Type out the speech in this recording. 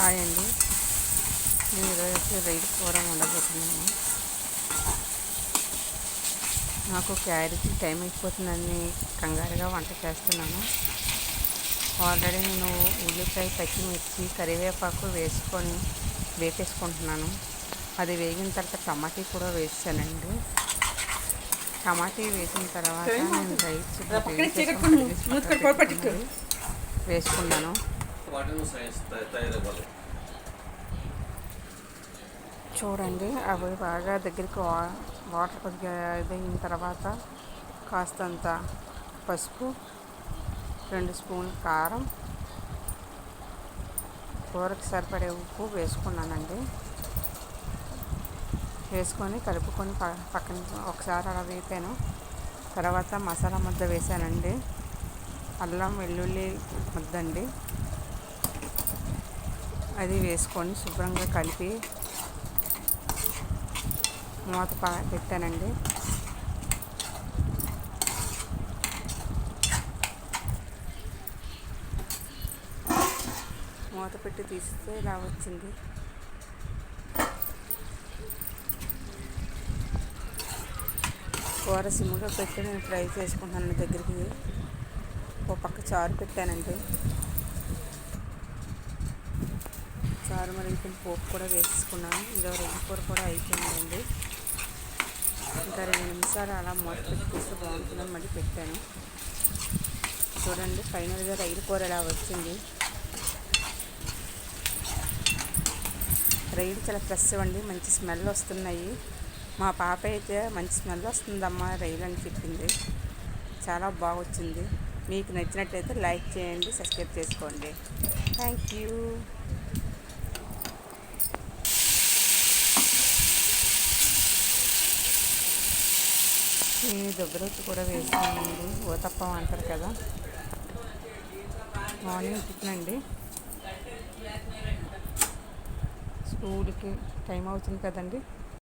Hi అండి నేను ఈరోజు రైలు కూర వండబోతున్నాను. నాకు క్యారేజీ టైం అయిపోతుందని కంగారుగా వంట చేస్తున్నాను. ఆల్రెడీ నేను ఉల్లిపాయ పచ్చిమిర్చి కరివేపాకు వేసుకొని వేపేసుకుంటున్నాను. అది వేగిన తర్వాత టమాటీ కూడా వేసానండి. టమాటీ వేసిన తర్వాత నేను రైస్. వేసుకున్నాను వాటిని సైన్స్ తయారవ్వాలి చూడండి అవి బాగా దగ్గరికి వా- వాటర్ కొద్దిగా ఇదైన తర్వాత కాస్తంత పసుపు రెండు స్పూన్లు కారం కూరకు సరిపడే ఉప్పు వేసుకున్నానండి. వేసుకొని కలుపుకొని పక్కన ఒకసారి అలా వేపాను. తర్వాత మసాలా ముద్ద వేసానండి. అల్లం వెల్లుల్లి ముద్దండి. అది వేసుకొని శుభ్రంగా కలిపి మూత పెట్టానండి. మూత పెట్టి తీస్తే ఇలా వచ్చింది. కూర సిమ్గా పెట్టి నేను ఫ్రై చేసుకుంటాను దగ్గరికి. ఓ పక్క చారు పెట్టానండి. చారు మరిగిపోయిన పోపు కూడా వేసుకున్నాను ఇదో రెండు కూర కూడా అయిపోయిందండి. ఇంకా రెండు నిమిషాలు అలా మూత పెట్టుకుంటే బాగుంటుందని మళ్ళీ పెట్టాను. చూడండి ఫైనల్గా రైలు కూర ఎలా వచ్చింది. రైలు చాలా ఫ్రెష్ అండి. మంచి స్మెల్ వస్తున్నాయి. మా పాప అయితే మంచి స్మెల్ వస్తుందమ్మా రైలు అని చెప్పింది. చాలా బాగొచ్చింది. మీకు నచ్చినట్లయితే లైక్ చేయండి సబ్స్క్రైబ్ చేసుకోండి. Thank you. ఈ దుబ్బరొచ్చు కూడా వేసుకున్నామండి ఊతప్పం అంటారు కదా. మార్నింగ్ టిఫిన్ అండి. స్కూల్కి టైం అవుతుంది కదండి.